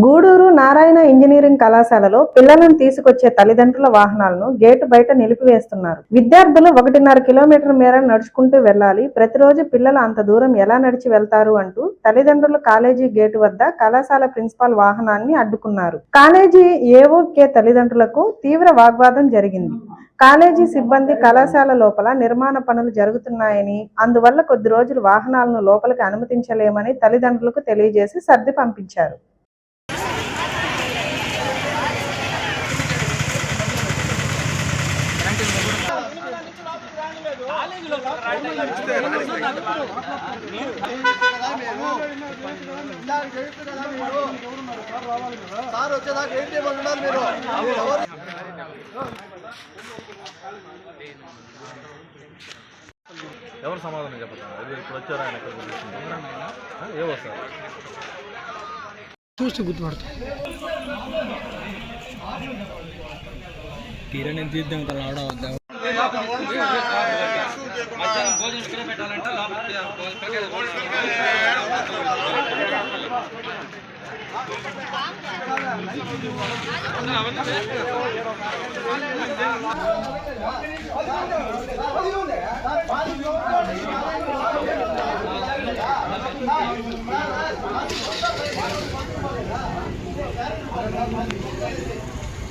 Gudur Narayana engineering కళాశాలలో పిల్లలను తీసుకొచ్చే తల్లిదండ్రుల వాహనాలను గేటు బయట నిలిపివేస్తున్నారు. విద్యార్థులు ఒకటిన్నర కిలోమీటర్ మేర నడుచుకుంటూ వెళ్ళాలి ప్రతిరోజు పిల్లలు అంత దూరం ఎలా నడిచి వెళ్తారు అంటూ తల్లిదండ్రులు కాలేజీ గేటు వద్ద కళాశాల ప్రిన్సిపాల్ వాహనాన్ని అడ్డుకున్నారు. కాలేజీ ఏఓకే తల్లిదండ్రులకు తీవ్ర వాగ్వాదం జరిగింది. కాలేజీ సిబ్బంది కళాశాల లోపల నిర్మాణ పనులు జరుగుతున్నాయని అందువల్ల కొద్ది రోజులు వాహనాలను లోపలికి అనుమతించలేమని తల్లిదండ్రులకు తెలియజేసి సర్ది పంపించారు. సార్ వచ్చేదాకా ఏం చేయమంటున్నారు మీరు ఎవరు ఎవరు సమాధానం చెప్తారు ఇప్పుడు వచ్చారు ఆయన ఏవో సార్? చూస్తే గుర్తుపడతాం. తీరా నేను తీద్దాం కదా ఆడ వద్దా మాట చెప్పేస్తే అయిపోతుంది సార్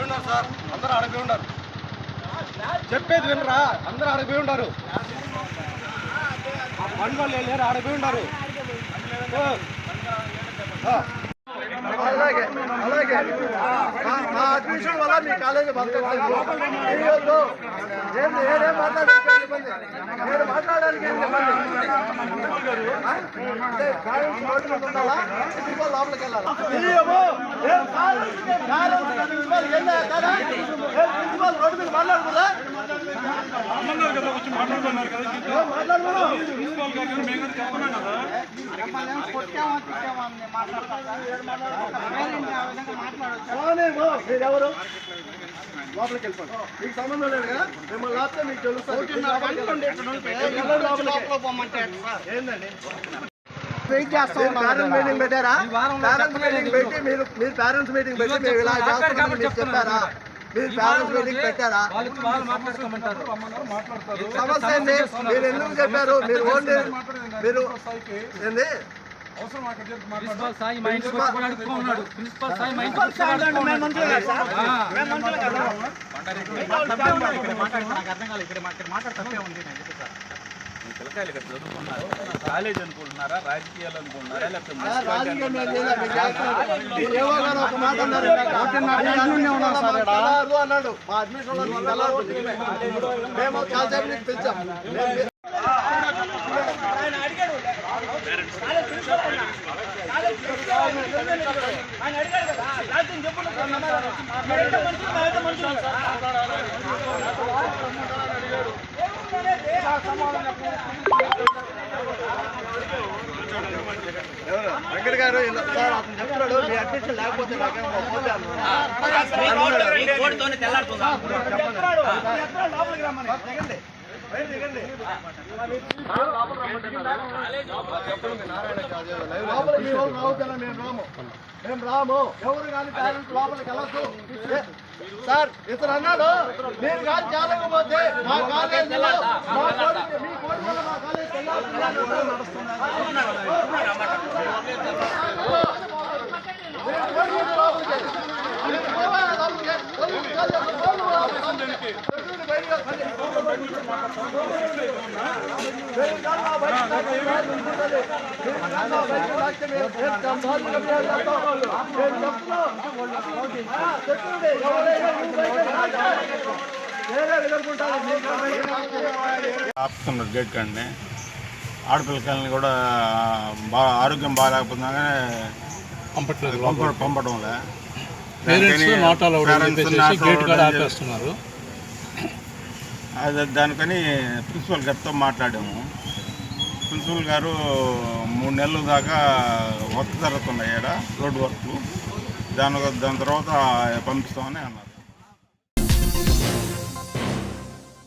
ఉన్నారు సార్ అందరూ చెప్పేది వినరా అందరూ అడిగిపోయి వాళ్ళు లేరు ఉంటారు. అలాగే అలాగే. మా- మా అడ్మిషన్ వల్ల మీ కాలేజీ ఏదేం మాట్లాడడానికి ఇబ్బంది ఇబ్బంది రోడ్డు మీద వెళ్ళా కదా లోపలికి వెళ్ళిపోండి. మీకు సంబంధం లేదు కదా? మిమ్మల్ని లాపితే మీకు తెలుస్తుంది. ఏందండి? వెయిట్ చేస్తాం పేరెంట్స్ మీటింగ్ పెట్టారా? పేరెంట్స్ మీటింగ్ పెట్టి మీరు మీరు పేరెంట్స్ మీటింగ్ పెట్టి మీరు ఇలా మీరు చెప్పారా? మీరు పేరెంట్స్ మీటింగ్ పెట్టారా సమస్య ఏంది మీరు ఎందుకు చెప్పారు మీరు ఓన్లీ మీరు ఏంది ప్రిన్సిపల్ సాయి మా ఇంటికి వచ్చి సాయి మా ఇంటికి వచ్చి ఏం చేయలే, మీరు చేస్తున్నారు. మీరు ఏవో గారు ఒక మాట అన్నారు ఇందాక. మాకు తెల్లారు అన్నాడు. మా అడ్మిషన్ వాళ్ళు తెల్లారు. మేము చాలాసేపు నుంచి పిలిచాం మేము- ఎవరు? వెంకట గారు సార్ అతను చెప్తున్నాడు మీ అడ్మిషన్ లేకపోతే నాకేమో పోతే అన్నాడు. దిగండి. బయట దిగండి. లోపల మీ వాళ్ళు రావద్దన్నా మేము రాము మేము రాము ఎవరు కానీ పేరెంట్స్ లోపలికి వెళ్ళొద్దు ఏ, సార్ ఇతను అన్నాడు మీరు కానీ జారకపోతే మా కాలేజీలో మా కోడి- మీ కోడి వల్ల మా కాలేజీ బయటకు ఆపుతున్నారు గేట్ కండి. ఆడపిల్లకాయలని కూడా బాగా ఆరోగ్యం బాగాలేకపోతున్నా పంపట్లేదు పంప పంపడంలే. పేరెంట్స్ నాట్ అలౌడ్ గేట్ కాడ ఆపేస్తున్నారు. అది దానికని ప్రిన్సిపల్ గారితో మాట్లాడాము. ప్రిన్సిపల్ గారు మూడు నెలలు దాకా వర్క్ జరుగుతున్నాయి ఇక్కడ రోడ్డు వర్క్ దాని దాని తర్వాత పంపిస్తామని అన్నారు.